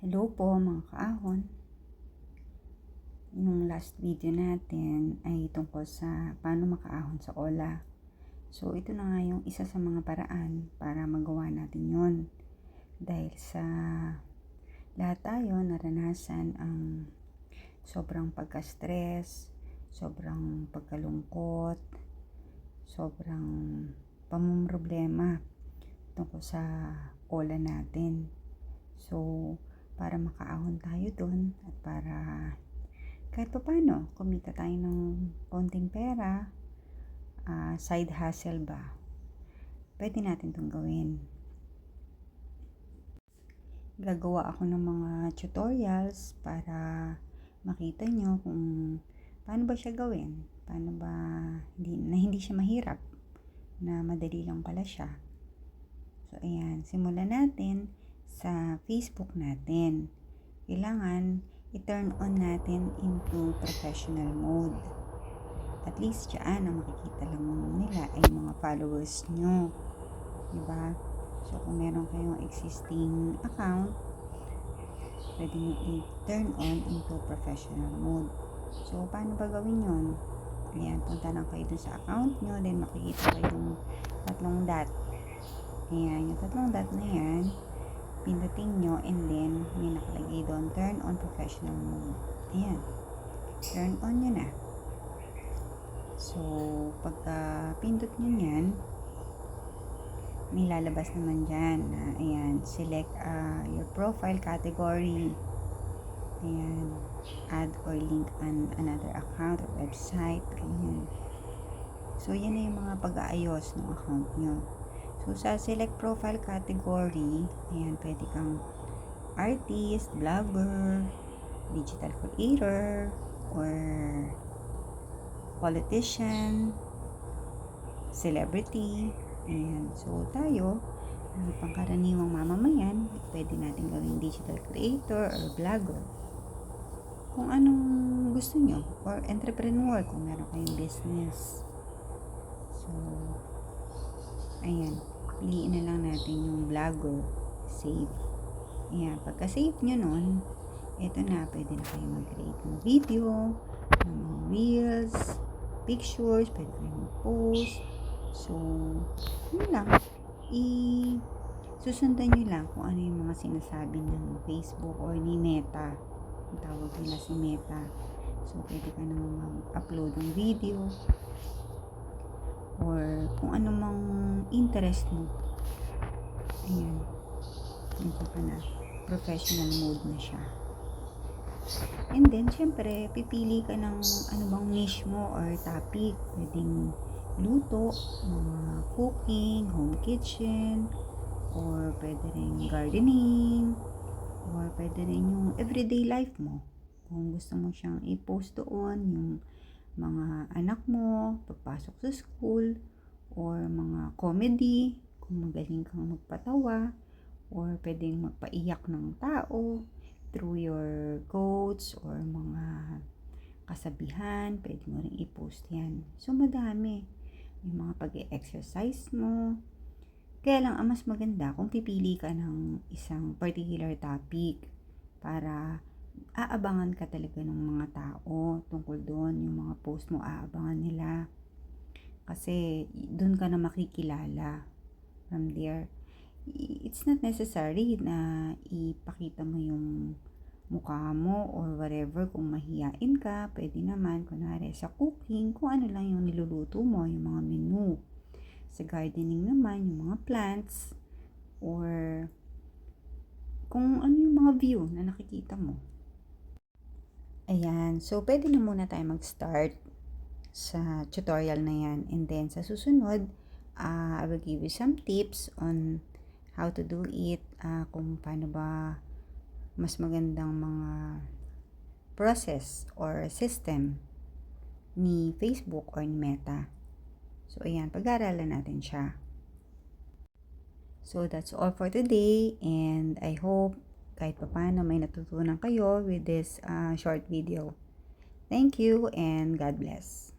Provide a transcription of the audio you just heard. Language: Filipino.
Hello po mga kaahon. Yung last video natin ay tungkol sa paano makaahon sa ola. So ito na nga yung isa sa mga paraan para magawa natin yon. Dahil sa lahat tayo naranasan ang sobrang pagka-stress, sobrang pagkalungkot, sobrang pamumroblema tungkol sa ola natin. So, para makaahon tayo dun at para kahit pa paano, kumita tayo ng konting pera, uh, side hustle ba, pwede natin itong gawin. Gagawa ako ng mga tutorials para makita nyo kung paano ba siya gawin, paano ba hindi, na hindi siya mahirap, na madali lang pala siya. So, ayan, simulan natin sa Facebook natin. Kailangan i-turn on natin into professional mode. At least dyan, ang makikita lang nila ay mga followers nyo. Diba? So, kung meron kayong existing account, pwede nyo i-turn on into professional mode. So, paano ba gawin yun? Ayan, punta lang kayo dun sa account nyo, then makikita kayo yung tatlong dot. Ayan, yung tatlong dot na yan, pindutin nyo and then may nakalagay doon turn on professional mode. Ayan. Turn on nyo na. So pagka pindot nyo yan may lalabas naman dyan na ayan select uh, your profile category. Ayan. Add or link an another account or website ganyan. So yan na yung mga pag-aayos ng account nyo So, sa select profile category, ayan, pwede kang artist, vlogger, digital creator, or politician, celebrity. Ayan. So, tayo, uh, pangkaraniwang mamamayan, pwede natin gawing digital creator or vlogger. Kung anong gusto nyo. Or entrepreneur, kung meron kayong business. So, ayan piliin na lang natin yung vlogger save ayan pagka-save nyo nun ito na pwede na kayo mag-create ng video ng mga reels pictures pwede kayo mag-post. So yun lang. I susundan nyo lang kung ano yung mga sinasabi ng Facebook or ni Meta. Ang tawag nila si Meta. So pwede ka nang mag-upload ng video or kung ano mang interest mo. Ayan. Ito ka na. Professional mode na siya. And then, syempre, pipili ka ng ano bang niche mo or topic. Pwedeng luto, mga cooking, home kitchen, or pwede rin gardening, or pwede rin yung everyday life mo. Kung gusto mo siyang i-post doon, yung anak mo, pagpasok sa school, or mga comedy, kung magaling kang magpatawa, or pwedeng magpaiyak ng tao through your quotes or mga kasabihan, pwede mo rin i-post yan. So, madami. Yung mga pag-exercise mo. Kaya lang, ang mas maganda kung pipili ka ng isang particular topic para aabangan ka talaga ng mga tao tungkol doon, yung mga post mo aabangan nila. Kasi doon ka na makikilala from there. It's not necessary na ipakita mo yung mukha mo or whatever kung mahiyain ka, pwede naman kunwari sa cooking, kung ano lang yung niluluto mo, yung mga menu. Sa gardening naman, yung mga plants or kung ano yung mga view na nakikita mo. Ayan. So, pwede na muna tayo mag-start sa tutorial na yan. And then, sa susunod, uh, I will give you some tips on how to do it, uh, kung paano ba mas magandang mga process or system ni Facebook or ni Meta. So, ayan, pag-aaralan natin siya. So, that's all for today and I hope kahit paano may natutunan kayo with this uh, short video. Thank you and God bless.